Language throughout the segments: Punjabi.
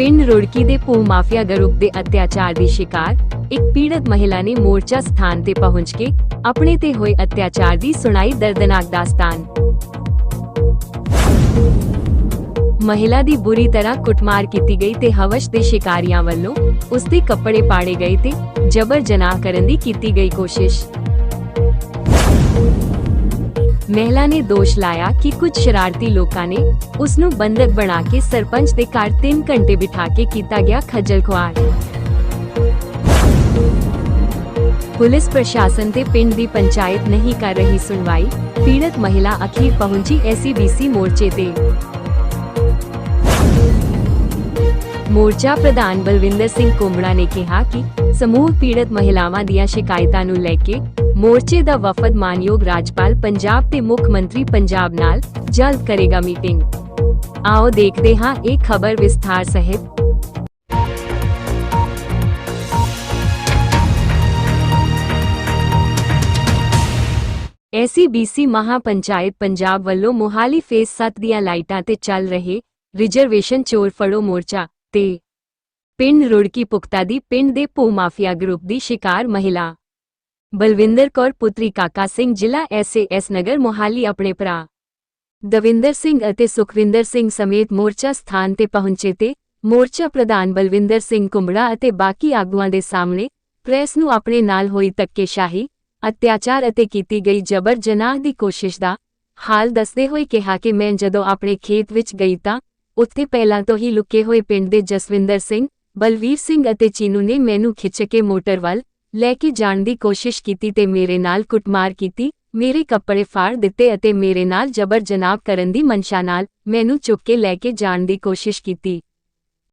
ਪਿੰਡ ਰੁੜਕੀ ਦੇ ਭੂ ਮਾਫੀਆ ਗਰੁੱਪ ਦੇ ਅਤਿਆਚਾਰ ਦੀ ਸ਼ਿਕਾਰ ਇੱਕ ਪੀੜਤ ਮਹਿਲਾ ਨੇ ਮੋਰਚਾ ਸਥਾਨ ਤੇ ਪਹੁੰਚ ਕੇ ਆਪਣੇ ਤੇ ਹੋਏ ਅਤਿਆਚਾਰ ਦੀ ਸੁਣਾਈ ਦਰਦਨਾਕ ਦਾਸਤਾਨ। ਮਹਿਲਾ ਦੀ ਬੁਰੀ ਤਰ੍ਹਾਂ ਕੁੱਟਮਾਰ ਕੀਤੀ ਗਈ ਤੇ ਹਵਸ਼ ਦੇ ਸ਼ਿਕਾਰੀਆਂ ਵੱਲੋਂ ਉਸ ਦੇ ਕੱਪੜੇ ਪਾੜੇ ਗਏ ਤੇ ਜਬਰ ਜਨਾਹ ਕਰਨ ਦੀ ਕੀਤੀ ਗਈ ਕੋਸ਼ਿਸ਼। ਮਹਿਲਾ ਨੇ ਦੋਸ਼ ਲਾਇਆ ਕਿ ਕੁਝ ਸ਼ਰਾਰਤੀ ਲੋਕਾਂ ਨੇ ਉਸ ਨੂੰ ਬੰਦਕ ਬਣਾ ਕੇ ਸਰਪੰਚ ਦੇ ਘਰ 3 ਘੰਟੇ ਬਿਠਾ ਕੇ ਕੀਤਾ ਗਿਆ ਖੱਜਲ ਖੁਆਰ ਪੁਲਿਸ ਪ੍ਰਸ਼ਾਸਨ ਤੇ ਪਿੰਡ ਦੀ ਪੰਚਾਇਤ ਨਹੀਂ ਕਰ ਰਹੀ ਸੁਣਵਾਈ ਪੀੜਤ ਮਹਿਲਾ ਅਖੀਰ ਪਹੁੰਚੀ ਐਸਸੀਬੀਸੀ ਮੋਰਚੇ ਤੇ ਮੋਰਚਾ ਪ੍ਰਧਾਨ ਬਲਵਿੰਦਰ ਸਿੰਘ ਕੁੰਬੜਾ ਨੇ ਕਿਹਾ ਕਿ ਸਮੂਹ ਪੀੜਤ ਮਹਿਲਾਵਾਂ ਦੀਆਂ ਸ਼ਿਕਾਇਤਾਂ ਨੂੰ ਲੈ ਕੇ ਮੋਰਚੇ ਦਾ ਵਫਦ ਮਾਨਯੋਗ ਰਾਜਪਾਲ, ਪੰਜਾਬ ਤੇ ਮੁੱਖ ਮੰਤਰੀ ਪੰਜਾਬ ਨਾਲ ਜਲਦ ਕਰੇਗਾ ਮੀਟਿੰਗ। ਆਓ ਦੇਖਦੇ ਹਾਂ ਇਹ ਖਬਰ ਵਿਸਥਾਰ ਸਹਿਤ। ਐਸਸੀਬੀਸੀ ਮਹਾਪੰਚਾਇਤ ਪੰਜਾਬ ਵੱਲੋਂ ਮੋਹਾਲੀ ਫੇਸ 7 ਦੀਆਂ ਲਾਈਟਾਂ ਤੇ ਚੱਲ ਰਹੇ ਰਿਜ਼ਰਵੇਸ਼ਨ ਚੋਰ ਫੜੋ ਮੋਰਚਾ ਤੇ ਪਿੰਡ ਰੁੜਕੀ ਪੁਖਤਾ ਦੀ ਪਿੰਡ ਦੇ ਭੂ ਮਾਫੀਆ ਗਰੁੱਪ ਦੀ ਸ਼ਿਕਾਰ ਮਹਿਲਾ। ਬਲਵਿੰਦਰ ਕੌਰ, ਪੁੱਤਰੀ ਕਾਕਾ ਸਿੰਘ, ਜ਼ਿਲ੍ਹਾ ਐਸਏਐਸ ਨਗਰ, ਮੋਹਾਲੀ, ਆਪਣੇ ਭਰਾ। ਦਵਿੰਦਰ ਸਿੰਘ ਅਤੇ ਸੁਖਵਿੰਦਰ ਸਿੰਘ ਸਮੇਤ ਮੋਰਚਾ ਸਥਾਨ ਤੇ ਪਹੁੰਚੇ ਤੇ ਮੋਰਚਾ ਪ੍ਰਧਾਨ ਬਲਵਿੰਦਰ ਸਿੰਘ ਕੁੰਬੜਾ ਅਤੇ ਬਾਕੀ ਆਗੂਆਂ ਦੇ ਸਾਹਮਣੇ ਪ੍ਰੈਸ ਨੂੰ ਆਪਣੇ ਨਾਲ ਹੋਈ ਧੱਕੇਸ਼ਾਹੀ, ਅਤਿਆਚਾਰ ਅਤੇ ਕੀਤੀ ਗਈ ਜਬਰ ਜਨਾਹ ਦੀ ਕੋਸ਼ਿਸ਼ ਦਾ ਹਾਲ ਦੱਸਦੇ ਹੋਏ ਕਿਹਾ ਕਿ ਮੈਂ ਜਦੋਂ ਆਪਣੇ ਖੇਤ ਵਿੱਚ ਗਈ ਤਾਂ ਉੱਥੇ ਪਹਿਲਾਂ ਤੋਂ ਹੀ ਲੁਕੇ ਹੋਏ ਪਿੰਡ ਦੇ ਜਸਵਿੰਦਰ ਸਿੰਘ, ਬਲਵੀਰ ਸਿੰਘ ਅਤੇ ਚੀਨੂ ਨੇ ਮੈਨੂੰ ਖਿੱਚ ਕੇ ਮੋਟਰ ਵੱਲ ਲੈ ਕੇ ਜਾਣ ਦੀ ਕੋਸ਼ਿਸ਼ ਕੀਤੀ ਤੇ ਮੇਰੇ ਨਾਲ ਕੁੱਟਮਾਰ ਕੀਤੀ, ਮੇਰੇ ਕੱਪੜੇ ਫਾੜ ਦਿੱਤੇ ਅਤੇ ਮੇਰੇ ਨਾਲ ਜਬਰ ਜਨਾਬ ਕਰਨ ਦੀ ਮਨਸ਼ਾ ਨਾਲ ਮੈਨੂੰ ਚੁੱਕ ਕੇ ਲੈ ਕੇ ਜਾਣ ਦੀ ਕੋਸ਼ਿਸ਼ ਕੀਤੀ।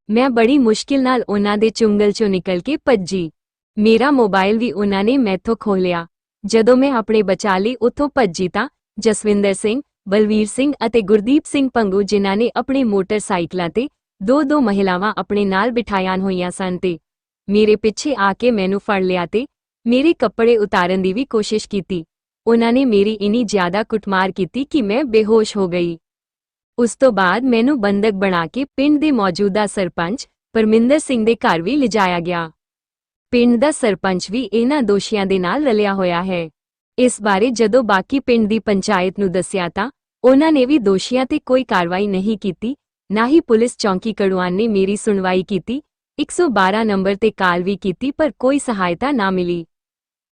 ਮੈਂ ਬੜੀ ਮੁਸ਼ਕਿਲ ਨਾਲ ਉਹਨਾਂ ਦੇ ਚੁੰਗਲ ਚੋਂ ਨਿਕਲ ਕੇ ਭੱਜੀ। ਮੇਰਾ ਮੋਬਾਈਲ ਵੀ ਉਹਨਾਂ ਨੇ ਮੈਥੋਂ ਖੋਹ ਲਿਆ ਜਦੋਂ ਮੈਂ ਆਪਣੇ ਬਚਾ ਲਈ ਉੱਥੋਂ ਭੱਜੀ ਤਾਂ ਜਸਵਿੰਦਰ ਸਿੰਘ, ਬਲਵੀਰ ਸਿੰਘ ਅਤੇ ਗੁਰਦੀਪ ਸਿੰਘ ਪੰਗੂ ਜਿਨ੍ਹਾਂ ਨੇ ਆਪਣੇ ਮੋਟਰਸਾਈਕਲਾਂ ਤੇ ਦੋ ਦੋ ਮਹਿਲਾਵਾਂ ਆਪਣੇ ਨਾਲ ਬਿਠਾਇਆਂ ਹੋਈਆਂ ਸਨ ਤੇ ਮੇਰੇ ਪਿੱਛੇ ਆ ਕੇ ਮੈਨੂੰ ਫੜ ਲਿਆ ਤੇ ਮੇਰੇ ਕੱਪੜੇ ਉਤਾਰਨ ਦੀ ਵੀ ਕੋਸ਼ਿਸ਼ ਕੀਤੀ। ਉਹਨਾਂ ਨੇ ਮੇਰੀ ਇਨੀ ਜ਼ਿਆਦਾ ਕੁੱਟਮਾਰ ਕੀਤੀ ਕਿ ਮੈਂ ਬੇਹੋਸ਼ ਹੋ ਗਈ। ਉਸ ਤੋਂ ਬਾਅਦ ਮੈਨੂੰ ਬੰਦਕ ਬਣਾ ਕੇ ਪਿੰਡ ਦੇ ਮੌਜੂਦਾ ਸਰਪੰਚ ਪਰਮਿੰਦਰ ਸਿੰਘ ਦੇ ਘਰ ਵੀ ਲਿਜਾਇਆ ਗਿਆ। ਪਿੰਡ ਦਾ ਸਰਪੰਚ ਵੀ ਇਹਨਾਂ ਦੋਸ਼ੀਆਂ ਦੇ ਨਾਲ ਰਲਿਆ ਹੋਇਆ ਹੈ। ਇਸ ਬਾਰੇ ਜਦੋਂ ਬਾਕੀ ਪਿੰਡ ਦੀ ਪੰਚਾਇਤ ਨੂੰ ਦੱਸਿਆ ਤਾਂ ਉਹਨਾਂ ਨੇ ਵੀ ਦੋਸ਼ੀਆਂ ਤੇ ਕੋਈ ਕਾਰਵਾਈ ਨਹੀਂ ਕੀਤੀ, ਨਾ ਹੀ ਪੁਲਿਸ ਚੌਂਕੀ ਕੜਵਾਨ ਨੇ ਮੇਰੀ ਸੁਣਵਾਈ ਕੀਤੀ 112 ਨੰਬਰ ਤੇ ਕਾਲ ਵੀ ਕੀਤੀ ਪਰ ਕੋਈ ਸਹਾਇਤਾ ਨਾ ਮਿਲੀ।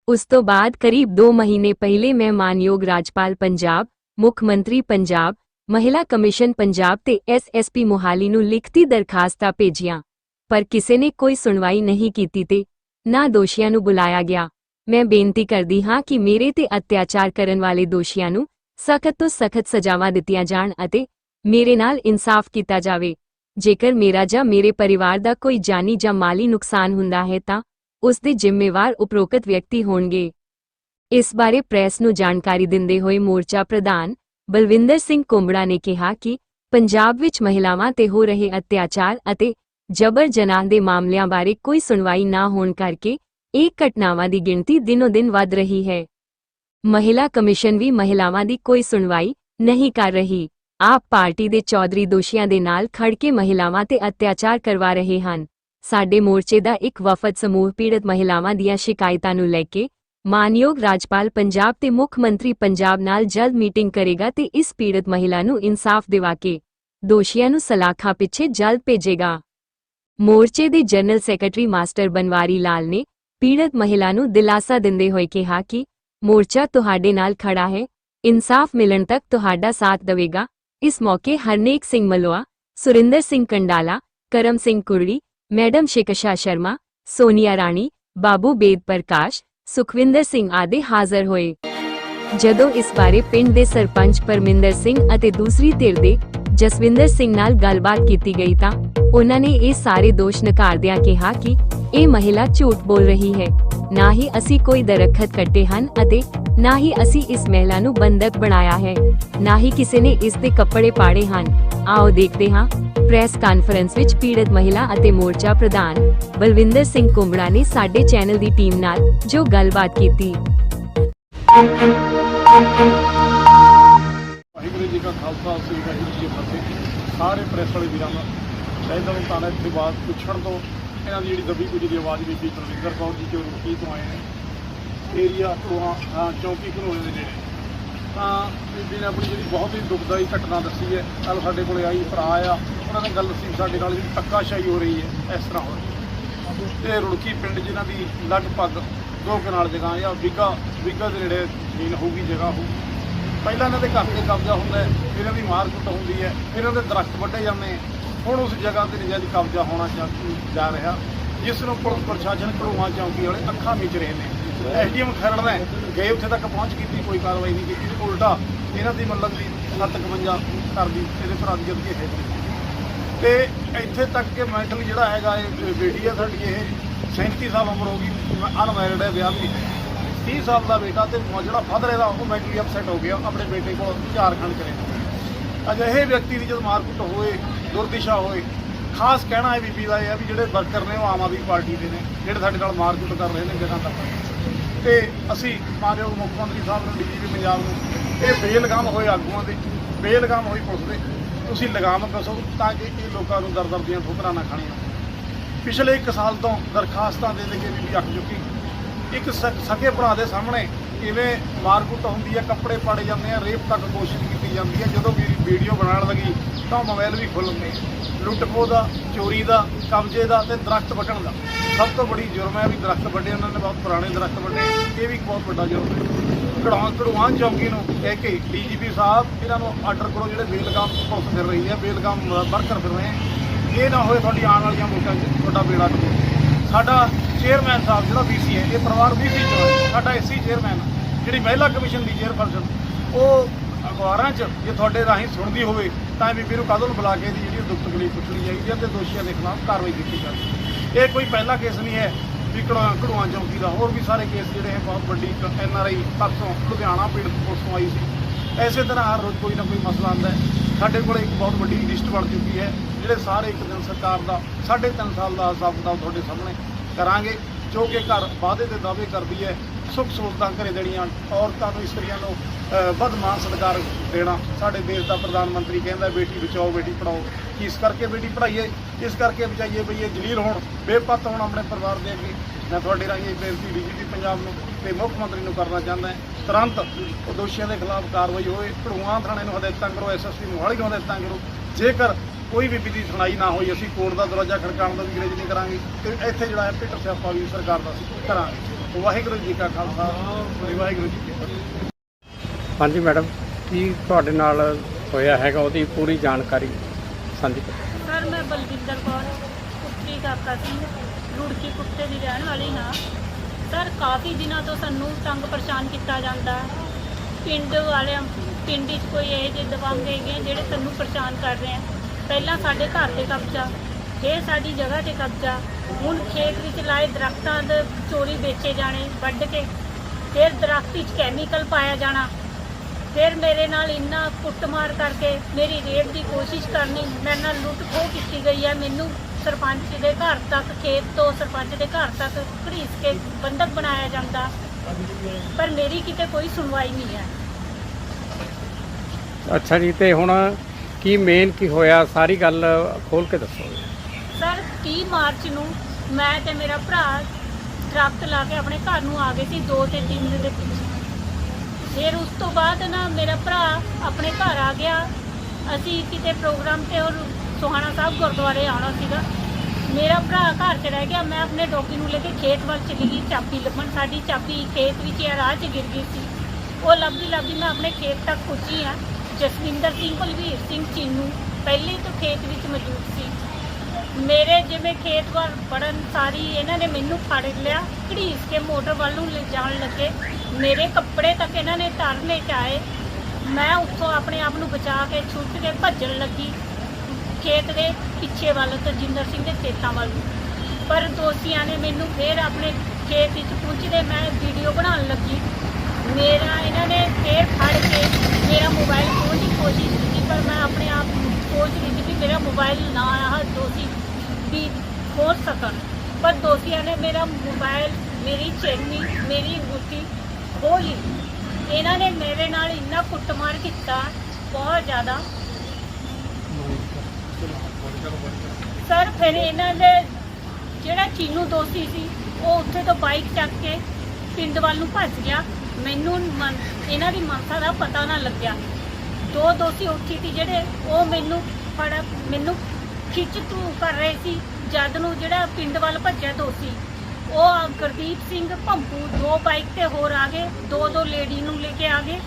ਉਸ ਤੋਂ ਬਾਅਦ ਕਰੀਬ 2 ਮਹੀਨੇ ਪਹਿਲੇ ਮੈਂ ਮਾਨਯੋਗ ਰਾਜਪਾਲ ਪੰਜਾਬ, ਮੁੱਖ ਮੰਤਰੀ ਪੰਜਾਬ, ਮਹਿਲਾ ਕਮਿਸ਼ਨ ਪੰਜਾਬ ਤੇ ਐਸਐਸਪੀ ਮੋਹਾਲੀ ਨੂੰ ਲਿਖਤੀ ਦਰਖਾਸਤਾਂ ਭੇਜੀਆਂ, ਪਰ ਕਿਸੇ ਨੇ ਕੋਈ ਸੁਣਵਾਈ ਨਹੀਂ ਕੀਤੀ ਤੇ ਨਾ ਦੋਸ਼ੀਆਂ ਨੂੰ ਬੁਲਾਇਆ ਗਿਆ। ਮੈਂ ਬੇਨਤੀ ਕਰਦੀ ਹਾਂ ਕਿ ਮੇਰੇ ਤੇ ਅਤਿਆਚਾਰ ਕਰਨ ਵਾਲੇ ਦੋਸ਼ੀਆਂ ਨੂੰ ਸਖਤ ਤੋਂ ਸਖਤ ਸਜ਼ਾਵਾਂ ਦਿੱਤੀਆਂ ਜਾਣ ਅਤੇ ਮੇਰੇ ਨਾਲ ਇਨਸਾਫ ਕੀਤਾ ਜਾਵੇ। ਜੇਕਰ ਮੇਰਾ ਜਾਂ ਮੇਰੇ ਪਰਿਵਾਰ ਦਾ ਕੋਈ ਜਾਨੀ ਜਾਂ ਮਾਲੀ ਨੁਕਸਾਨ ਹੁੰਦਾ ਹੈ ਤਾਂ ਉਸ ਦੇ ਜ਼ਿੰਮੇਵਾਰ ਉਪਰੋਕਤ ਵਿਅਕਤੀ ਹੋਣਗੇ। ਇਸ ਬਾਰੇ ਪ੍ਰੈਸ ਨੂੰ ਜਾਣਕਾਰੀ ਦਿੰਦੇ ਹੋਏ ਮੋਰਚਾ ਪ੍ਰਧਾਨ ਬਲਵਿੰਦਰ ਸਿੰਘ ਕੁੰਬੜਾ ਨੇ ਕਿਹਾ ਕਿ ਪੰਜਾਬ ਵਿੱਚ ਮਹਿਲਾਵਾਂ ਤੇ ਹੋ ਰਹੇ ਅਤਿਆਚਾਰ ਅਤੇ ਜਬਰ ਜਨਾਹ ਦੇ ਮਾਮਲਿਆਂ ਬਾਰੇ ਕੋਈ ਸੁਣਵਾਈ ਨਾ ਹੋਣ ਕਰਕੇ ਇਹ ਘਟਨਾਵਾਂ ਦੀ ਗਿਣਤੀ ਦਿਨੋ-ਦਿਨ ਵੱਧ ਰਹੀ ਹੈ। ਮਹਿਲਾ ਕਮਿਸ਼ਨ ਵੀ ਮਹਿਲਾਵਾਂ ਦੀ ਕੋਈ ਸੁਣਵਾਈ ਨਹੀਂ ਕਰ ਰਹੀ। ਆਪ ਪਾਰਟੀ ਦੇ ਚੌਧਰੀ ਦੋਸ਼ੀਆਂ ਦੇ ਨਾਲ ਖੜ ਕੇ ਮਹਿਲਾਵਾਂ ਤੇ ਅਤਿਆਚਾਰ ਕਰਵਾ ਰਹੇ ਹਨ। ਸਾਡੇ ਮੋਰਚੇ ਦਾ ਇੱਕ ਵਫਦ ਸਮੂਹ ਪੀੜਤ ਮਹਿਲਾਵਾਂ ਦੀਆਂ ਸ਼ਿਕਾਇਤਾਂ ਨੂੰ ਲੈ ਕੇ ਮਾਨਯੋਗ ਰਾਜਪਾਲ ਪੰਜਾਬ ਤੇ ਮੁੱਖ ਮੰਤਰੀ ਪੰਜਾਬ ਨਾਲ ਜਲਦ ਮੀਟਿੰਗ ਕਰੇਗਾ ਤੇ ਇਸ ਪੀੜਤ ਮਹਿਲਾ ਨੂੰ ਇਨਸਾਫ ਦਿਵਾ ਕੇ ਦੋਸ਼ੀਆਂ ਨੂੰ ਸਲਾਖਾਂ ਪਿੱਛੇ ਜਲਦ ਭੇਜੇਗਾ। ਮੋਰਚੇ ਦੇ general secretary master Banwari Lal ਨੇ ਪੀੜਤ ਮਹਿਲਾ ਨੂੰ ਦਿਲਾਸਾ ਦਿੰਦੇ ਹੋਏ ਕਿਹਾ ਕਿ ਮੋਰਚਾ ਤੁਹਾਡੇ ਨਾਲ ਖੜਾ ਹੈ, ਇਨਸਾਫ ਮਿਲਣ ਤੱਕ ਤੁਹਾਡਾ ਸਾਥ ਦੇਵੇਗਾ ਇਸ ਮੌਕੇ ਹਰਨੇਕ ਸਿੰਘ ਮਲਵਾ ਸੁਰਿੰਦਰ ਸਿੰਘ ਕੰਡਾਲਾ, ਕਰਮ ਸਿੰਘ ਕੁਰੜੀ, ਮੈਡਮ ਸ਼ਿਕਸ਼ਾ ਸ਼ਰਮਾ, ਸੋਨੀਆ ਰਾਣੀ, ਬਾਬੂ ਬੇਦ ਪ੍ਰਕਾਸ਼, ਸੁਖਵਿੰਦਰ ਸਿੰਘ ਆਦਿ ਹਾਜ਼ਰ ਹੋਏ। ਜਦੋਂ ਇਸ ਬਾਰੇ ਪਿੰਡ ਦੇ ਸਰਪੰਚ ਪਰਮਿੰਦਰ ਸਿੰਘ ਅਤੇ ਦੂਸਰੀ ਧਿਰ ਦੇ ਜਸਵਿੰਦਰ ਸਿੰਘ ਨਾਲ ਗੱਲਬਾਤ ਕੀਤੀ ਗਈ ਤਾਂ ਉਹਨਾਂ ਨੇ ਇਹ ਸਾਰੇ ਦੋਸ਼ ਨਕਾਰਦਿਆਂ ਕਿਹਾ ਕਿ ਇਹ ਮਹਿਲਾ ਝੂਠ ਬੋਲ ਰਹੀ ਹੈ। ਨਾ ਹੀ ਅਸੀਂ ਕੋਈ ਦਰਖਤ ਕੱਟੇ ਹਨ ਅਤੇ ਨਾ ਹੀ ਅਸੀਂ ਇਸ ਮਹਿਲਾ ਨੂੰ ਬੰਦਕ ਬਣਾਇਆ ਹੈ। ਨਾ ਹੀ ਕਿਸੇ ਨੇ ਇਸ ਦੇ ਕੱਪੜੇ ਪਾੜੇ ਹਨ। ਆਓ ਦੇਖਦੇ ਹਾਂ। ਪ੍ਰੈਸ ਕਾਨਫਰੰਸ ਵਿੱਚ ਪੀੜਤ ਮਹਿਲਾ ਅਤੇ ਮੋਰਚਾ ਪ੍ਰਧਾਨ ਬਲਵਿੰਦਰ ਸਿੰਘ ਕੁੰਬੜਾ ਨੇ ਸਾਡੇ ਚੈਨਲ ਦੀ ਟੀਮ ਨਾਲ ਜੋ ਗੱਲਬਾਤ ਕੀਤੀ। ਵਾਹਿਗੁਰੂ ਜੀ ਕਾ ਖਾਲਸਾ, ਸ੍ਰੀ ਵਾਹਿਗੁਰੂ ਜੀ ਫਤਿਹ। ਸਾਰੇ ਪ੍ਰੈਸ ਵਾਲੇ ਵੀਰਾਂ ਦਾ ਲੈਦਰ ਤਾਂ ਇੱਥੇ ਬਾਅਦ ਪੁੱਛਣ ਤੋਂ, ਇਹਨਾਂ ਦੀ ਜਿਹੜੀ ਦੱਬੀ ਕੁਝ ਦੀ ਆਵਾਜ਼ ਬੀਬੀ ਤਰਵਿੰਦਰ ਕੌਰ ਜੀ ਜੋ ਰੁਕੀ ਤੋਂ ਆਏ ਨੇ? ਏਰੀਆ ਤੋਂ ਹਾਂ, ਚੌਂਕੀ ਘਨੋਲੇ ਦੇ ਨੇੜੇ। ਤਾਂ ਬੀਬੀ ਨੇ ਆਪਣੀ ਜਿਹੜੀ ਬਹੁਤ ਹੀ ਦੁਖਦਾਈ ਘਟਨਾ ਦੱਸੀ ਹੈ ਕੱਲ ਸਾਡੇ ਕੋਲੇ ਆਈ ਭਰਾ ਆ, ਉਹਨਾਂ ਨੇ ਗੱਲ ਦੱਸੀ ਸਾਡੇ ਨਾਲ ਜਿਹੜੀ ਧੱਕਾਸ਼ਾਹੀ ਹੋ ਰਹੀ ਹੈ, ਇਸ ਤਰ੍ਹਾਂ ਹੋ ਰਹੀ ਹੈ। ਤੇ ਰੁੜਕੀ ਪਿੰਡ ਜਿਨ੍ਹਾਂ ਦੀ ਲਗਭਗ ਦੋ ਕਨਾਲ ਜਗ੍ਹਾ ਜਾਂ ਵਿਗਾ ਵਿਗਾ ਦੇ ਨੇੜੇ ਜ਼ਮੀਨ ਹੋਊਗੀ, ਜਗ੍ਹਾ ਹੋਊ ਪਹਿਲਾਂ ਇਹਨਾਂ ਦੇ ਘਰ ਤੇ ਕਬਜ਼ਾ ਹੁੰਦਾ ਫਿਰ ਇਹਨਾਂ ਦੀ ਮਾਰ ਕੁੱਟ ਹੁੰਦੀ ਹੈ, ਫਿਰ ਇਹਨਾਂ ਦੇ ਦਰਖਤ ਵੱਢੇ ਜਾਂਦੇ ਹੈ। ਹੁਣ ਉਸ ਜਗ੍ਹਾ ਤੇ ਨਜਾਇਜ਼ ਕਬਜ਼ਾ ਹੋਣਾ ਜਾ- ਰਿਹਾ। ਜਿਸ ਨੂੰ ਪੁਲਿਸ ਪ੍ਰਸ਼ਾਸਨ ਘੜੂਆਂ ਚੌਂਕੀ ਵਾਲੇ ਅੱਖਾਂ ਮੀਚ ਰਹੇ ਨੇ। ਐਸਡੀਐਮ ਖਰੜ ਨੇ, ਗਏ ਉੱਥੇ ਤੱਕ ਪਹੁੰਚ ਕੀਤੀ, ਕੋਈ ਕਾਰਵਾਈ ਨਹੀਂ ਕੀਤੀ। ਉਲਟਾ ਇਹਨਾਂ ਦੀ ਮਤਲਬ ਦੀ 751 ਕਰਦੀ ਇਹਦੇ ਭਰਾ ਦੀ ਜਦ ਹੈ ਤੇ ਇੱਥੇ ਤੱਕ ਕਿ ਮੈਂਟਲ ਜਿਹੜਾ ਹੈਗਾ ਇਹ ਬੇਟੀ ਹੈ ਸਾਡੀ, ਇਹ 37 ਸਾਲ ਉਮਰ ਹੋ ਗਈ ਅਨਮੈਰਿਡ ਹੈ, ਵਿਆਹ ਵੀ 30 ਸਾਲ ਦਾ ਬੇਟਾ ਤੇ ਜਿਹੜਾ ਫਾਦਰ ਇਹਦਾ, ਉਹ ਮੈਂਟਲੀ ਅਪਸੈਟ ਹੋ ਗਿਆ, ਆਪਣੇ ਬੇਟੇ ਕੋਲ ਝਾਰਖੰਡ ਕਰੇ। ਅਜਿਹੇ ਵਿਅਕਤੀ ਦੀ ਜਦ ਮਾਰਕੁੱਟ ਹੋਏ, ਦੁਰਦਿਸ਼ਾ ਹੋਏ, ਖਾਸ ਕਹਿਣਾ ਹੈ ਬੀਬੀ ਦਾ ਇਹ ਹੈ ਵੀ ਜਿਹੜੇ ਵਰਕਰ ਨੇ, ਉਹ ਆਮ ਆਦਮੀ ਪਾਰਟੀ ਦੇ ਨੇ, ਜਿਹੜੇ ਸਾਡੇ ਨਾਲ ਮਾਰਕੁੱਟ ਕਰ ਰਹੇ ਨੇ ਜਗ੍ਹਾ ਤੱਕ। ਤੇ ਅਸੀਂ ਮਾਨਯੋਗ ਮੁੱਖ ਮੰਤਰੀ ਸਾਹਿਬ ਨੂੰ, ਡੀਜੀਪੀ ਪੰਜਾਬ ਨੂੰ, ਇਹ ਬੇਲਗਾਮ ਹੋਏ ਆਗੂਆਂ ਦੇ, ਬੇਲਗਾਮ ਹੋਈ ਪੁਲਿਸ ਦੇ, ਤੁਸੀਂ ਲਗਾਮ ਕਸੋ ਤਾਂ ਕਿ ਇਹ ਲੋਕਾਂ ਨੂੰ ਦਰ ਦਰ ਦੀਆਂ ਠੋਕਰਾਂ ਨਾ ਖਾਣੀਆਂ। ਪਿਛਲੇ 1 ਸਾਲ ਤੋਂ ਦਰਖਾਸਤਾਂ ਦੇ ਦੇ ਕੇ ਬੀਬੀ ਅੱਕ ਚੁੱਕੀ। ਇੱਕ ਸ- ਸਕੇ ਭਰਾ ਦੇ ਸਾਹਮਣੇ ਕਿਵੇਂ ਮਾਰਕੁੱਟ ਹੁੰਦੀ ਹੈ, ਕੱਪੜੇ ਪਾੜੇ ਜਾਂਦੇ ਆ, ਰੇਪ ਤੱਕ ਕੋਸ਼ਿਸ਼ ਕੀਤੀ ਜਾਂਦੀ ਹੈ, ਜਦੋਂ ਵੀ ਵੀਡੀਓ ਬਣਾਉਣ ਲੱਗੀ ਤਾਂ ਮੋਬਾਈਲ ਵੀ ਖੁੱਲ੍ਹਦੇ ਲੁੱਟ ਖੋਹ ਦਾ, ਚੋਰੀ ਦਾ, ਕਬਜ਼ੇ ਦਾ ਤੇ ਦਰਖਤ ਵੱਢਣ ਦਾ। ਸਭ ਤੋਂ ਬੜੀ ਜੁਰਮ ਹੈ ਵੀ ਦਰਖਤ ਵੱਢੇ, ਉਹਨਾਂ ਨੇ ਬਹੁਤ ਪੁਰਾਣੇ ਦਰਖਤ ਵੱਢੇ, ਇਹ ਵੀ ਇੱਕ ਬਹੁਤ ਵੱਡਾ ਜੁਰਮ ਹੈ। ਕੜਾਂ ਕੜੂਆਂ ਚੌਂਕੀ ਨੂੰ ਕਹਿ ਕੇ ਡੀਜੀਪੀ ਸਾਹਿਬ, ਇਹਨਾਂ ਨੂੰ ਆਰਡਰ ਕਰੋ ਜਿਹੜੇ ਬੇਲਗਾਮ ਪੁਲਿਸ ਫਿਰ ਰਹੀ ਹੈ, ਬੇਲਗਾਮ ਵਰਕਰ ਫਿਰ ਰਹੇ ਹੈ ਇਹ ਨਾ ਹੋਏ ਤੁਹਾਡੀ ਆਉਣ ਵਾਲੀਆਂ ਵੋਟਾਂ 'ਚ, ਤੁਹਾਡਾ ਬੇੜਾ ਡੁੱਬੇ ਸਾਡਾ ਚੇਅਰਮੈਨ ਸਾਹਿਬ, ਜਿਹੜਾ ਬੀਸੀ ਹੈ, ਇਹ ਪਰਿਵਾਰ ਬੀਸੀ ਚੋਂ ਹੈ। ਸਾਡਾ ਐਸਸੀ ਚੇਅਰਮੈਨ ਜਿਹੜੀ ਮਹਿਲਾ ਕਮਿਸ਼ਨ ਦੀ ਚੇਅਰਪਰਸਨ ਉਹ ਅਖਬਾਰਾਂ 'ਚ ਜੇ ਤੁਹਾਡੇ ਰਾਹੀਂ ਸੁਣਦੀ ਹੋਵੇ, ਤਾਂ ਬੀਬੀ ਨੂੰ ਕਦੋਂ ਬੁਲਾ ਕੇ ਇਹਦੀ ਜਿਹੜੀ ਦੁੱਖ ਤਕਲੀਫ ਪੁੱਛਣੀ ਚਾਹੀਦੀ ਹੈ ਤੇ ਦੋਸ਼ੀਆਂ ਦੇ ਖਿਲਾਫ ਕਾਰਵਾਈ ਕੀਤੀ ਜਾਵੇ। ਇਹ ਕੋਈ ਪਹਿਲਾ ਕੇਸ ਨਹੀਂ ਹੈ ਵੀ ਕੜੂਆਂ ਕੜੂਆਂ ਚੌਂਕੀ ਦਾ। ਹੋਰ ਵੀ ਸਾਰੇ ਕੇਸ ਜਿਹੜੇ ਹੈ, ਬਹੁਤ ਵੱਡੀ ਐਨ ਆਰ ਆਈ ਪਰਸੋਂ ਲੁਧਿਆਣਾ ਪੀੜਤ ਪੁਲਿਸ ਤੋਂ ਆਈ ਸੀ। ਐਸੇ ਤਰ੍ਹਾਂ ਹਰ ਰੋਜ਼ ਕੋਈ ਨਾ ਕੋਈ ਮਸਲਾ ਆਉਂਦਾ ਹੈ। ਸਾਡੇ ਕੋਲ ਇੱਕ ਬਹੁਤ ਵੱਡੀ ਲਿਸਟ ਬਣ ਚੁੱਕੀ ਹੈ। ਜਿਹੜੇ ਸਾਰੇ ਇੱਕ ਦਿਨ ਸਰਕਾਰ ਦਾ, ਸਾਢੇ ਤਿੰਨ ਸਾਲ ਦਾ ਹਿਸਾਬ ਕਿਤਾਬ ਤੁਹਾਡੇ ਸਾਹਮਣੇ ਕਰਾਂਗੇ, ਜੋ ਕਿ ਘਰ ਵਾਅਦੇ ਦੇ ਦਾਅਵੇ ਕਰਦੀ ਹੈ, ਸੁੱਖ ਸਹੂਲਤਾਂ ਘਰੇ ਦੇਣੀਆਂ, ਔਰਤਾਂ ਨੂੰ, ਇਸਤਰੀਆਂ ਨੂੰ ਵੱਧ ਮਾਨ ਸਤਿਕਾਰ ਦੇਣਾ। ਸਾਡੇ ਦੇਸ਼ ਦਾ ਪ੍ਰਧਾਨ ਮੰਤਰੀ ਕਹਿੰਦਾ, ਬੇਟੀ ਬਚਾਓ, ਬੇਟੀ ਪੜਾਓ ਇਸ ਕਰਕੇ ਬੇਟੀ ਪੜਾਈਏ ਇਸ ਕਰਕੇ ਬਚਾਈਏ ਬਈ, ਇਹ ਜਲੀਲ ਹੋਣ, ਬੇਪਤ ਹੋਣ ਆਪਣੇ ਪਰਿਵਾਰ ਦੇ ਅੱਗੇ। ਮੈਂ ਤੁਹਾਡੇ ਰਾਹੀਂ ਇਹ ਬੇਨਤੀ ਡੀਜੀਪੀ ਪੰਜਾਬ ਨੂੰ ਤੇ ਮੁੱਖ ਮੰਤਰੀ ਨੂੰ ਕਰਨਾ ਚਾਹੁੰਦਾ ਤੁਰੰਤ ਉਹ ਦੋਸ਼ੀਆਂ ਦੇ ਖਿਲਾਫ ਕਾਰਵਾਈ ਹੋਏ, ਭੜੂਆਂ ਥਾਣੇ ਨੂੰ ਹਦਾਇਤਾਂ ਕਰੋ, ਐਸਐਸਪੀ ਮੋਹਾਲੀ ਨੂੰ ਹਦਾਇਤਾਂ ਕਰੋ। ਜੇਕਰ ਕੋਈ ਵੀ ਵਿਧੀ ਸੁਣਾਈ ਨਾ ਹੋਈ ਅਸੀਂ ਕੋਰਟ ਦਾ ਦਰਵਾਜ਼ਾ ਖੜਕਾਉਣ ਦਾ ਵੀ ਗਰੇਜ ਨਹੀਂ ਕਰਾਂਗੇ। ਤੇ ਇੱਥੇ ਜਿਹੜਾ ਹੈ ਪਿੱਟਰ ਸਿਆਪਾ ਵੀ ਸਰਕਾਰ ਦਾ ਅਸੀਂ ਕਰਾਂਗੇ। ਵਾਹਿਗੁਰੂ ਜੀ ਕਾ ਖਾਲਸਾ ਵਾਹਿਗੁਰੂ ਜੀ ਕੀ ਫਤਿਹ। ਹਾਂਜੀ ਮੈਡਮ ਕੀ ਤੁਹਾਡੇ ਨਾਲ ਹੋਇਆ ਹੈਗਾ ਉਹਦੀ ਪੂਰੀ ਜਾਣਕਾਰੀ? ਸਾਂਝੀ ਕਰੋ ਸਰ ਮੈਂ ਬਲਵਿੰਦਰ ਕੌਰ ਪੁੱਤਰੀ ਕਾਕਾ ਸਿੰਘ ਰੁੜਕੀ ਕੁੱਤੇ ਦੀ ਰਹਿਣ ਵਾਲੀ ਹਾਂ ਸਰ ਕਾਫੀ ਦਿਨਾਂ ਤੋਂ ਸਾਨੂੰ ਤੰਗ ਪਰੇਸ਼ਾਨ ਕੀਤਾ ਜਾਂਦਾ ਹੈ। ਪਿੰਡ ਵਾਲਿਆਂ ਪਿੰਡ 'ਚ ਕੋਈ ਇਹ ਜਿਹੇ ਦਬੰਗ ਹੈਗੇ ਆ ਜਿਹੜੇ ਸਾਨੂੰ ਪਰੇਸ਼ਾਨ ਕਰ ਰਹੇ ਆ। ਪਹਿਲਾਂ ਸਾਡੇ ਘਰ ਤੇ ਕਬਜ਼ਾ, ਫਿਰ ਸਾਡੀ ਜਗ੍ਹਾ ਤੇ ਕਬਜ਼ਾ। ਹੁਣ ਖੇਤ ਵਿੱਚ ਲਾਏ ਦਰਖਤਾਂ ਦੇ ਚੋਰੀ ਵੇਚੇ ਜਾਣੇ, ਵੱਢ ਕੇ। ਫਿਰ ਦਰਖਤ ਵਿੱਚ ਕੈਮੀਕਲ ਪਾਇਆ ਜਾਣਾ। ਫਿਰ ਮੇਰੇ ਨਾਲ ਇੰਨਾ ਕੁੱਟਮਾਰ ਕਰਕੇ ਮੇਰੀ ਰੇਪ ਦੀ ਕੋਸ਼ਿਸ਼ ਕਰਨੀ, ਮੇਰੇ ਨਾਲ ਲੁੱਟ ਖੋਹ ਕੀਤੀ ਗਈ ਹੈ। ਮੈਨੂੰ ਸਰਪੰਚ ਦੇ ਘਰ ਤੱਕ, ਖੇਤ ਤੋਂ ਸਰਪੰਚ ਦੇ ਘਰ ਤੱਕ ਘੜੀਸ ਕੇ ਬੰਦਕ ਬਣਾਇਆ ਜਾਂਦਾ। ਪਰ ਮੇਰੀ ਕਿਤੇ ਕੋਈ ਸੁਣਵਾਈ ਨਹੀਂ ਹੈ। ਅੱਛਾ ਜੀ, ਤੇ ਹੁਣ ਕੀ ਮੇਨ ਕੀ ਹੋਇਆ? ਸਾਰੀ ਗੱਲ ਖੋਲ ਕੇ ਦੱਸੋ। ਸਰ 30 ਮਾਰਚ ਨੂੰ ਮੈਂ ਤੇ ਮੇਰਾ ਭਰਾ ਦਰਖਤ ਲਾ ਕੇ ਆਪਣੇ ਘਰ ਨੂੰ ਆ ਗਏ ਸੀ 2 ਤੇ 3 ਦੇ ਪਿੱਛੇ। ਫਿਰ ਉਸ ਤੋਂ ਬਾਅਦ ਨਾ ਮੇਰਾ ਭਰਾ ਆਪਣੇ ਘਰ ਆ ਗਿਆ। ਅਸੀਂ ਕਿਤੇ ਪ੍ਰੋਗਰਾਮ ਤੇ ਔਰ ਸੁਹਾਣਾ ਸਾਹਿਬ ਗੁਰਦੁਆਰੇ ਆਉਣਾ ਸੀਗਾ। ਮੇਰਾ ਭਰਾ ਘਰ 'ਚ ਰਹਿ ਗਿਆ। ਮੈਂ ਆਪਣੇ ਡੋਗੀ ਨੂੰ ਲੈ ਕੇ ਖੇਤ ਵੱਲ ਚਲੀ ਗਈ। ਚਾਬੀ ਲੱਭਣ ਸਾਡੀ ਚਾਬੀ ਖੇਤ ਵਿੱਚ ਹੀ ਰਾਹ 'ਚ ਗਿਰ ਗਈ ਸੀ। ਉਹ ਲੱਭਦੀ ਲੱਭਦੀ ਮੈਂ ਆਪਣੇ ਖੇਤ ਤੱਕ ਪੁੱਜੀ ਆ ਜਸਵਿੰਦਰ ਸਿੰਘ ਬਲਵੀਰ ਸਿੰਘ ਚੀਨੂ ਪਹਿਲੇ ਤੋਂ ਖੇਤ ਵਿੱਚ ਮੌਜੂਦ ਸੀ। ਮੇਰੇ ਜਿਵੇਂ ਖੇਤ ਵੱਲ ਵੜਨ ਸਾਰੀ ਇਹਨਾਂ ਨੇ ਮੈਨੂੰ ਫੜ ਲਿਆ, ਘੜੀਸ ਕੇ ਮੋਟਰ ਵੱਲ ਨੂੰ ਲਿਜਾਣ ਲੱਗੇ। ਮੇਰੇ ਕੱਪੜੇ ਤੱਕ ਇਹਨਾਂ ਨੇ ਧਰਨੇ ਚ ਆਏ। ਮੈਂ ਉੱਥੋਂ ਆਪਣੇ ਆਪ ਨੂੰ ਬਚਾ ਕੇ ਛੁੱਟ ਕੇ ਭੱਜਣ ਲੱਗੀ। ਖੇਤ ਦੇ ਪਿੱਛੇ ਵੱਲ ਤਜਿੰਦਰ ਸਿੰਘ ਦੇ ਖੇਤਾਂ ਵੱਲ। ਨੂੰ। ਪਰ ਦੋਸ਼ੀਆਂ ਨੇ ਮੈਨੂੰ ਫੇਰ ਆਪਣੇ ਖੇਤ ਵਿੱਚ ਪਹੁੰਚਦੇ ਮੈਂ ਵੀਡੀਓ ਬਣਾਉਣ ਲੱਗੀ। ਮੇਰਾ ਇਹਨਾਂ ਨੇ ਫੇਰ ਫੜ ਕੇ ਮੇਰਾ ਮੋਬਾਈਲ ਖੋਹਣ ਦੀ ਕੋਸ਼ਿਸ਼ ਕੀਤੀ ਪਰ ਮੈਂ ਆਪਣੇ ਆਪ ਸੋਚ ਰਹੀ ਸੀ ਕਿ ਮੇਰਾ ਮੋਬਾਈਲ ਨਾ ਆਹ ਦੋਸ਼ੀ ਵੀ ਖੋਹ ਸਕਣ। ਪਰ ਦੋਸ਼ੀਆਂ ਨੇ ਮੇਰਾ ਮੋਬਾਈਲ ਮੇਰੀ ਚੈਨੀ, ਮੇਰੀ ਅੰਗੂਠੀ ਖੋਹ ਲਈ। ਇਹਨਾਂ ਨੇ ਮੇਰੇ ਨਾਲ ਇੰਨਾ ਕੁੱਟਮਾਰ ਕੀਤਾ, ਬਹੁਤ ਜ਼ਿਆਦਾ। ਸਰ, ਫਿਰ ਇਹਨਾਂ ਦੇ ਜਿਹੜਾ ਚੀਨੂ ਦੋਸ਼ੀ ਸੀ, ਉਹ ਉੱਥੇ ਤੋਂ ਬਾਈਕ ਚੱਕ ਕੇ ਪਿੰਡ ਵੱਲ ਨੂੰ ਭੱਜ ਗਿਆ। ਮੈਨੂੰ ਮਨ- ਇਹਨਾਂ ਦੀ ਮਨਸਾ ਦਾ ਪਤਾ ਨਾ ਲੱਗਿਆ। ਦੋ ਦੋਸ਼ੀ ਉੱਠੀ ਸੀ ਜਿਹੜੇ ਉਹ ਮੈਨੂੰ ਫੜ, ਮੈਨੂੰ ਖਿੱਚ ਤੂ ਕਰ ਰਹੇ ਸੀ, ਜਦ ਨੂੰ ਜਿਹੜਾ ਪਿੰਡ ਵੱਲ ਭੱਜਿਆ ਦੋਸ਼ੀ। ਉਹ ਗੁਰਦੀਪ ਸਿੰਘ ਭੰਪੂ ਦੋ ਬਾਈਕ ਤੇ ਹੋਰ ਆ ਗਏ, ਦੋ ਦੋ ਲੇਡੀ ਨੂੰ ਲੈ ਕੇ ਆ ਗਏ।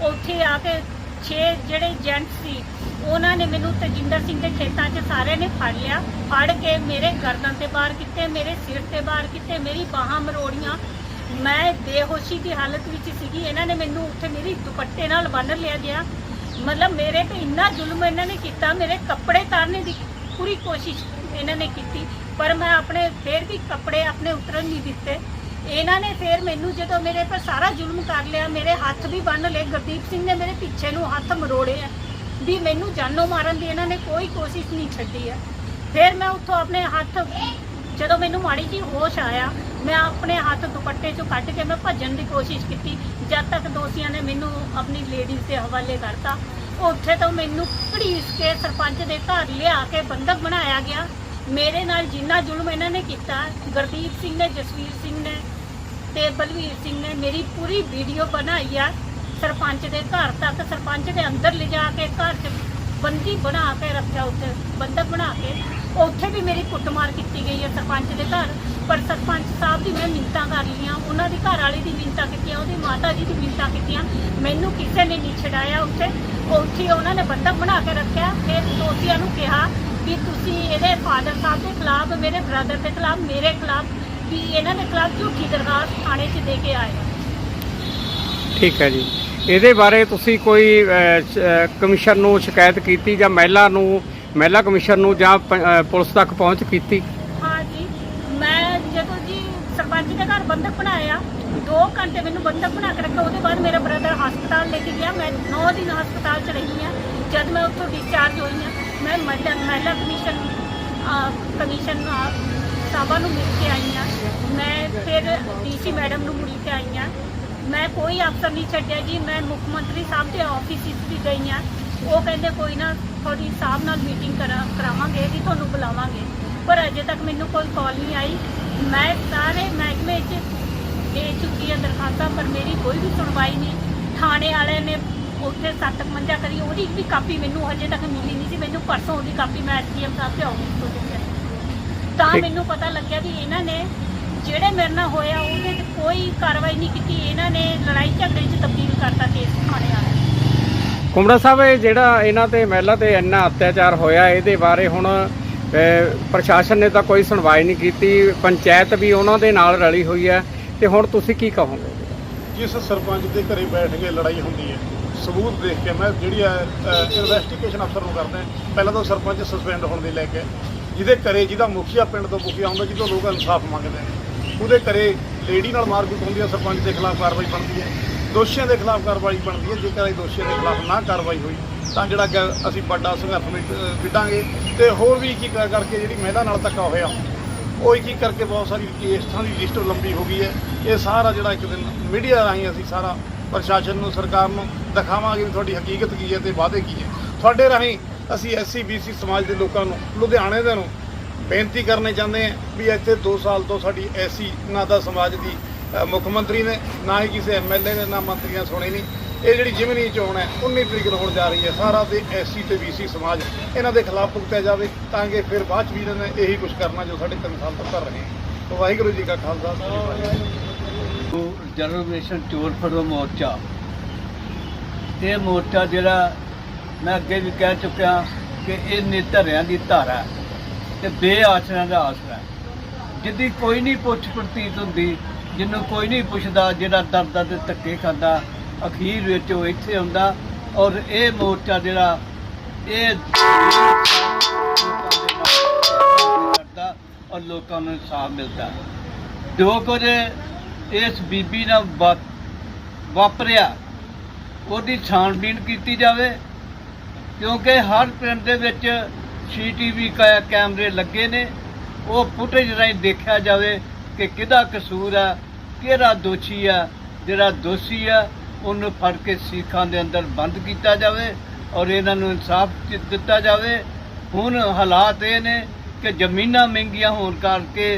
ਉੱਥੇ ਆ ਕੇ ਛੇ ਜਿਹੜੇ ਜੈਂਟ ਸੀ, ਉਹਨਾਂ ਨੇ ਮੈਨੂੰ ਤਜਿੰਦਰ ਸਿੰਘ ਦੇ ਖੇਤਾਂ 'ਚ ਸਾਰਿਆਂ ਨੇ ਫੜ ਲਿਆ। ਫੜ ਕੇ ਮੇਰੇ ਗਰਦਨ ਤੇ ਬਾਹਰ ਕੀਤੇ, ਮੇਰੇ ਸਿਰ ਤੇ ਬਾਹਰ ਕੀਤੇ, ਮੇਰੀ ਬਾਹਾਂ ਮਰੋੜੀਆਂ ਮੈਂ ਬੇਹੋਸ਼ੀ ਦੀ ਹਾਲਤ ਵਿੱਚ ਸੀਗੀ। ਇਹਨਾਂ ਨੇ ਮੈਨੂੰ ਉੱਥੇ ਮੇਰੀ ਦੁਪੱਟੇ ਨਾਲ ਬੰਨ੍ਹ ਲਿਆ ਗਿਆ। ਮਤਲਬ ਮੇਰੇ ਤੇ ਇੰਨਾ ਜ਼ੁਲਮ ਇਹਨਾਂ ਨੇ ਕੀਤਾ, ਮੇਰੇ ਕੱਪੜੇ ਤਾਰਨੇ ਦੀ ਪੂਰੀ ਕੋਸ਼ਿਸ਼ ਇਹਨਾਂ ਨੇ ਕੀਤੀ, ਪਰ ਮੈਂ ਆਪਣੇ ਫੇਰ ਵੀ ਕੱਪੜੇ ਆਪਣੇ ਉਤਰਨ ਨਹੀਂ ਦਿੱਤੇ। ਇਹਨਾਂ ਨੇ ਫੇਰ ਮੈਨੂੰ ਜਦੋਂ ਮੇਰੇ ਪਰ ਸਾਰਾ ਜ਼ੁਲਮ ਕਰ ਲਿਆ, ਮੇਰੇ ਹੱਥ ਵੀ ਬੰਨ ਲਏ। ਗੁਰਦੀਪ ਸਿੰਘ ਨੇ ਮੇਰੇ ਪਿੱਛੇ ਨੂੰ ਹੱਥ ਮਰੋੜੇ ਆ ਵੀ ਮੈਨੂੰ ਜਾਨੋਂ ਮਾਰਨ ਦੀ ਇਹਨਾਂ ਨੇ ਕੋਈ ਕੋਸ਼ਿਸ਼ ਨਹੀਂ ਛੱਡੀ ਹੈ ਫਿਰ ਮੈਂ ਉੱਥੋਂ ਆਪਣੇ ਹੱਥ ਜਦੋਂ ਮੈਨੂੰ ਮਾੜੀ ਜੀ ਹੋਸ਼ ਆਇਆ ਮੈਂ ਆਪਣੇ ਹੱਥ ਦੁਪੱਟੇ ਚੋਂ ਕੱਢ ਕੇ ਮੈਂ ਭੱਜਣ ਦੀ ਕੋਸ਼ਿਸ਼ ਕੀਤੀ। ਜਦ ਤੱਕ ਦੋਸ਼ੀਆਂ ਨੇ ਮੈਨੂੰ ਆਪਣੀ ਲੇਡੀਜ਼ ਦੇ ਹਵਾਲੇ ਕਰਤਾ, ਉੱਥੇ ਤੋਂ ਮੈਨੂੰ ਘੜੀਸ ਕੇ ਸਰਪੰਚ ਦੇ ਘਰ ਲਿਆ ਕੇ ਬੰਦਕ ਬਣਾਇਆ ਗਿਆ। ਮੇਰੇ ਨਾਲ ਜਿੰਨਾ ਜ਼ੁਲਮ ਇਹਨਾਂ ਨੇ ਕੀਤਾ, ਗੁਰਦੀਪ ਸਿੰਘ ਨੇ, ਜਸਵੀਰ ਸਿੰਘ ਨੇ ਤੇ ਬਲਵੀਰ ਸਿੰਘ ਨੇ ਮੇਰੀ ਪੂਰੀ ਵੀਡੀਓ ਬਣਾਈ ਆ। ਸਰਪੰਚ ਦੇ ਘਰ ਤੱਕ ਸਰਪੰਚ ਦੇ ਅੰਦਰ ਲਿਜਾ ਕੇ ਘਰ 'ਚ ਬੰਦੀ ਬਣਾ ਕੇ ਰੱਖਿਆ ਉੱਥੇ ਬੰਦਕ ਬਣਾ ਕੇ। ਉੱਥੇ ਵੀ ਮੇਰੀ ਕੁੱਟਮਾਰ ਕੀਤੀ ਗਈ ਹੈ ਸਰਪੰਚ ਦੇ ਘਰ। ਪਰ ਸਰਪੰਚ ਸਾਹਿਬ ਦੀ ਮੈਂ ਮਿੰਤਾਂ ਕਰ ਲਈਆਂ ਉਹਨਾਂ ਦੀ ਘਰ ਵਾਲੇ ਦੀ ਮਿੰਤਾਂ ਕੀਤੀਆਂ, ਉਹਦੀ ਮਾਤਾ ਜੀ ਦੀ ਮਿੰਤਾਂ ਕੀਤੀਆਂ। ਮੈਨੂੰ ਕਿਸੇ ਨੇ ਨਹੀਂ ਛਡਾਇਆ ਉੱਥੇ। ਉੱਥੇ ਉਹਨਾਂ ਨੇ ਬੰਦਕ ਬਣਾ ਕੇ ਰੱਖਿਆ। ਫਿਰ ਦੋਸ਼ੀਆਂ ਨੂੰ ਕਿਹਾ ਵੀ ਤੁਸੀਂ ਇਹਦੇ ਫਾਦਰ ਸਾਹਿਬ ਦੇ ਖਿਲਾਫ, ਮੇਰੇ ਬ੍ਰਦਰ ਦੇ ਖਿਲਾਫ, ਮੇਰੇ ਖਿਲਾਫ ਵੀ ਇਹਨਾਂ ਦੇ ਖਿਲਾਫ ਝੂਠੀ ਦਰਖਾਸਤ ਥਾਣੇ 'ਚ ਦੇ ਕੇ ਆਏ ਠੀਕ ਹੈ ਜੀ। ਇਹਦੇ ਬਾਰੇ ਤੁਸੀਂ ਕੋਈ ਕਮਿਸ਼ਨ ਨੂੰ ਸ਼ਿਕਾਇਤ ਕੀਤੀ ਜਾਂ ਮਹਿਲਾ ਨੂੰ ਮਹਿਲਾ ਕਮਿਸ਼ਨ ਨੂੰ ਜਾਂ ਪ- ਅਹ, ਪੁਲਿਸ ਤੱਕ ਪਹੁੰਚ ਕੀਤੀ? ਹਾਂ ਜੀ। ਮੈਂ ਜਦੋਂ ਜੀ ਸਰਪੰਚ ਦੇ ਘਰ ਬੰਦਕ ਬਣਾਇਆ 2 ਘੰਟੇ ਮੈਨੂੰ ਬੰਦਕ ਬਣਾ ਕੇ ਰੱਖਿਆ ਉਹਦੇ ਬਾਅਦ ਮੇਰਾ ਬ੍ਰਦਰ ਹਸਪਤਾਲ ਲੈ ਕੇ ਗਿਆ। ਮੈਂ 9 ਦਿਨ ਹਸਪਤਾਲ 'ਚ ਰਹੀ ਹਾਂ। ਜਦ ਮੈਂ ਉੱਥੋਂ ਡਿਸਚਾਰਜ ਹੋਈ ਹਾਂ ਮੈਂ ਮਹਿਲਾ ਮਹਿਲਾ ਕਮਿਸ਼ਨ ਅਹ, ਕਮਿਸ਼ਨ ਅਹ, ਸਾਹਿਬਾਂ ਨੂੰ ਮਿਲ ਕੇ ਆਈ ਹਾਂ। ਮੈਂ ਫਿਰ ਡੀਸੀ ਮੈਡਮ ਨੂੰ ਮਿਲ ਕੇ ਆਈ ਹਾਂ। ਮੈਂ ਕੋਈ ਅਫਸਰ ਨਹੀਂ ਛੱਡਿਆ ਜੀ। ਮੈਂ ਮੁੱਖ ਮੰਤਰੀ ਸਾਹਿਬ ਦੇ ਆਫਿਸ ਵਿੱਚ ਵੀ ਗਈ ਹਾਂ। ਉਹ ਕਹਿੰਦੇ ਕੋਈ ਨਾ ਤੁਹਾਡੀ ਸਾਹਿਬ ਨਾਲ ਮੀਟਿੰਗ ਕਰਾ ਕਰਾਵਾਂਗੇ ਵੀ ਤੁਹਾਨੂੰ ਬੁਲਾਵਾਂਗੇ। ਪਰ ਅਜੇ ਤੱਕ ਮੈਨੂੰ ਕੋਈ ਕਾਲ ਨਹੀਂ ਆਈ। ਮੈਂ ਸਾਰੇ ਮਹਿਕਮੇ 'ਚ ਦੇ ਚੁੱਕੀ ਹਾਂ ਦਰਖਾਸਤਾਂ ਪਰ ਮੇਰੀ ਕੋਈ ਵੀ ਸੁਣਵਾਈ ਨਹੀਂ। ਥਾਣੇ ਵਾਲੇ ਨੇ ਉੱਥੇ ਸੱਤ ਮੰਜਾ ਕਰੀ ਉਹਦੀ ਵੀ ਕਾਪੀ ਮੈਨੂੰ ਹਜੇ ਤੱਕ ਮਿਲੀ ਨਹੀਂ ਸੀ। ਮੈਨੂੰ ਪਰਸੋਂ ਉਹਦੀ ਕਾਪੀ ਮੈਂ ਐਸਡੀਐਮ ਸਾਹਿਬ ਦੇ ਆਫਿਸ ਤੋਂ ਦਿੱਤੀ ਤਾਂ। ਮੈਨੂੰ ਪਤਾ ਲੱਗਿਆ ਵੀ ਇਹਨਾਂ ਨੇ ਜਿਹੜੇ ਮੇਰੇ ਨਾਲ ਹੋਇਆ ਉਹਦੇ ਤੇ ਕੋਈ ਕਾਰਵਾਈ ਨਹੀਂ ਕੀਤੀ। ਇਹਨਾਂ ਨੇ ਲੜਾਈ ਝਗੜੇ 'ਚ ਤਬਦੀਲ ਕਰਤਾ ਕੇਸ ਥਾਣੇ ਵਾਲਿਆਂ ਨੇ। ਕੁਮੜਾ ਸਾਹਿਬ, ਇਹ ਜਿਹੜਾ ਇਹਨਾਂ ਤੇ ਮਹਿਲਾ ਤੇ ਇੰਨਾ ਅਤਿਆਚਾਰ ਹੋਇਆ, ਇਹਦੇ ਬਾਰੇ ਹੁਣ ਪ੍ਰਸ਼ਾਸਨ ਨੇ ਤਾਂ ਕੋਈ ਸੁਣਵਾਈ ਨਹੀਂ ਕੀਤੀ, ਪੰਚਾਇਤ ਵੀ ਉਹਨਾਂ ਦੇ ਨਾਲ ਰਲੀ ਹੋਈ ਹੈ। ਤੇ ਹੁਣ ਤੁਸੀਂ ਕੀ ਕਹੋਗੇ? ਜਿਸ ਸਰਪੰਚ ਦੇ ਘਰੇ ਬੈਠ ਕੇ ਲੜਾਈ ਹੁੰਦੀ ਹੈ, ਸਬੂਤ ਦੇਖ ਕੇ ਮੈਂ ਜਿਹੜੀ ਇਨਵੈਸਟੀਗੇਸ਼ਨ ਅਫਸਰ ਨੂੰ ਕਰਦਾ ਪਹਿਲਾਂ ਤਾਂ ਸਰਪੰਚ ਸਸਪੈਂਡ ਹੋਣ ਦੇ ਲੈ ਕੇ, ਜਿਹਦੇ ਘਰੇ ਜਿਹਦਾ ਮੁਖੀਆ ਪਿੰਡ ਤੋਂ ਮੁਖੀਆ ਹੁੰਦਾ, ਜਿਹਦੋਂ ਲੋਕ ਇਨਸਾਫ ਮੰਗਦੇ ਨੇ, ਉਹਦੇ ਘਰੇ ਲੇਡੀ ਨਾਲ ਮਾਰਕੁੱਟ ਹੁੰਦੀ ਹੈ, ਸਰਪੰਚ ਦੇ ਖਿਲਾਫ ਕਾਰਵਾਈ ਬਣਦੀ ਹੈ। ਦੋਸ਼ੀਆਂ ਦੇ ਖਿਲਾਫ ਕਾਰਵਾਈ ਬਣਦੀ ਹੈ ਜੇਕਰ ਇਹ ਦੋਸ਼ੀਆਂ ਦੇ ਖਿਲਾਫ ਨਾ ਕਾਰਵਾਈ ਹੋਈ ਤਾਂ ਜਿਹੜਾ ਕਿ ਅਸੀਂ ਵੱਡਾ ਸੰਘਰਸ਼ ਵਿੱਚ ਅ, ਵਿੱਢਾਂਗੇ। ਤੇ ਹੋਰ ਵੀ ਕੀ ਕਰਕੇ ਜਿਹੜੀ ਮਹਿਲਾ ਨਾਲ ਧੱਕਾ ਹੋਇਆ ਉਹ ਇੱਕ ਕਰਕੇ ਬਹੁਤ ਸਾਰੀ ਕੇਸਾਂ ਦੀ ਲਿਸਟ ਲੰਬੀ ਹੋ ਗਈ ਹੈ। ਇਹ ਸਾਰਾ ਜਿਹੜਾ ਇੱਕ ਦਿਨ ਮੀਡੀਆ ਰਾਹੀਂ ਅਸੀਂ ਸਾਰਾ ਪ੍ਰਸ਼ਾਸਨ ਨੂੰ ਸਰਕਾਰ ਨੂੰ ਦਿਖਾਵਾਂਗੇ ਵੀ ਤੁਹਾਡੀ ਹਕੀਕਤ ਕੀ ਹੈ ਤੇ ਵਾਅਦੇ ਕੀ ਹੈ। ਤੁਹਾਡੇ ਰਾਹੀਂ ਅਸੀਂ ਐਸਸੀ ਬੀਸੀ ਸਮਾਜ ਦੇ ਲੋਕਾਂ ਨੂੰ ਲੁਧਿਆਣੇ ਦੇ ਨੂੰ ਬੇਨਤੀ ਕਰਨੇ ਚਾਹੁੰਦੇ ਹਾਂ ਵੀ ਇੱਥੇ 2 ਸਾਲ ਤੋਂ ਸਾਡੀ ਐਸੀ ਨਾ ਦਾ ਸਮਾਜ ਦੀ ਮੁੱਖ ਮੰਤਰੀ ਨੇ, ਨਾ ਹੀ ਕਿਸੇ ਐਮਐਲਏ ਨੇ, ਨਾ ਮੰਤਰੀਆਂ ਸੁਣੀ ਨਹੀਂ। ਇਹ ਜਿਹੜੀ ਜਿਮਨੀ ਚੋਣ ਹੈ 19 ਤਰੀਕ ਨੂੰ ਹੋਣ ਜਾ ਰਹੀ ਹੈ। ਸਾਰਾ ਤੇ ਐਸਸੀ ਤੇ ਬੀਸੀ ਸਮਾਜ, ਇਹਨਾਂ ਦੇ ਖਿਲਾਫ ਭੁਗਤਿਆ ਜਾਵੇ, ਤਾਂ ਕਿ ਫਿਰ ਬਾਅਦ ਚ ਵੀ ਇਹਨਾਂ ਨੇ ਇਹੀ ਕੁਝ ਕਰਨਾ ਜੋ ਸਾਡੇ ਤਿੰਨ ਸਾਲ ਤੋਂ ਕਰ ਰਹੇ ਹਨ ਵਾਹਿਗੁਰੂ ਜੀ ਕਾ ਖਾਲਸਾ ਜਨਰਲ ਵਾਹਿਗੁਰੂ ਚੋਰ ਫੜੋ ਮੋਰਚਾ। ਇਹ ਮੋਰਚਾ ਜਿਹੜਾ ਮੈਂ ਅੱਗੇ ਵੀ ਕਹਿ ਚੁੱਕਿਆ ਕਿ ਇਹ ਨਿਧਰਿਆਂ ਦੀ ਧਾਰਾ ਹੈ ਤੇ ਬੇਆਸਰਿਆਂ ਦਾ ਆਸਰਾ ਹੈ। ਜਿੱਦੀ ਕੋਈ ਨਹੀਂ ਪੁੱਛ ਪ੍ਰਤੀਤ ਹੁੰਦੀ ਜਿਹਨੂੰ ਕੋਈ ਨਹੀਂ ਪੁੱਛਦਾ, ਜਿਹੜਾ ਦਰਦਾਂ ਦੇ ਧੱਕੇ ਖਾਂਦਾ, ਅਖੀਰ ਵਿੱਚ ਉਹ ਇੱਥੇ ਆਉਂਦਾ ਔਰ ਇਹ ਮੋਰਚਾ ਜਿਹੜਾ, ਇਹ ਕਰਦਾ ਔਰ ਲੋਕਾਂ ਨੂੰ ਇਨਸਾਫ ਮਿਲਦਾ। ਜੋ ਕੁਝ ਇਸ ਬੀਬੀ ਨਾਲ ਵਾ- ਵਾਪਰਿਆ। ਉਹਦੀ ਛਾਣਬੀਣ ਕੀਤੀ ਜਾਵੇ, ਕਿਉਂਕਿ ਹਰ ਪਿੰਡ ਦੇ ਵਿੱਚ ਸੀਟੀਵੀ ਕੈਮਰੇ ਲੱਗੇ ਨੇ। ਉਹ ਫੁਟੇਜ ਰਾਹੀਂ ਦੇਖਿਆ ਜਾਵੇ ਕਿ ਕਿਹਦਾ ਕਸੂਰ ਆ ਕਿਹੜਾ ਦੋਸ਼ੀ ਆ, ਜਿਹੜਾ ਦੋਸ਼ੀ ਆ, ਉਹਨੂੰ ਫੜ ਕੇ ਸਿੱਖਾਂ ਦੇ ਅੰਦਰ ਬੰਦ ਕੀਤਾ ਜਾਵੇ ਔਰ ਇਹਨਾਂ ਨੂੰ ਇਨਸਾਫ ਦਿੱਤਾ ਜਾਵੇ। ਹੁਣ ਹਾਲਾਤ ਇਹ ਨੇ ਕਿ ਜ਼ਮੀਨਾਂ ਮਹਿੰਗੀਆਂ ਹੋਣ ਕਰਕੇ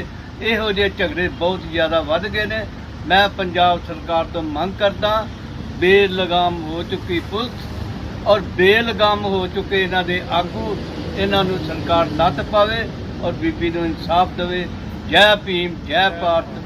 ਇਹੋ ਜਿਹੇ ਝਗੜੇ ਬਹੁਤ ਜ਼ਿਆਦਾ ਵੱਧ ਗਏ ਨੇ। ਮੈਂ ਪੰਜਾਬ ਸਰਕਾਰ ਤੋਂ ਮੰਗ ਕਰਦਾ, ਬੇਲਗਾਮ ਹੋ ਚੁੱਕੀ ਪੁਲਿਸ ਔਰ ਬੇਲਗਾਮ ਹੋ ਚੁੱਕੇ ਇਹਨਾਂ ਦੇ ਆਗੂ, ਇਹਨਾਂ ਨੂੰ ਸਰਕਾਰ ਨੱਥ ਪਾਵੇ ਔਰ ਬੀਬੀ ਨੂੰ ਇਨਸਾਫ ਦੇਵੇ। ਜੈ ਭੀਮ, ਜੈ ਭਾਰਤ।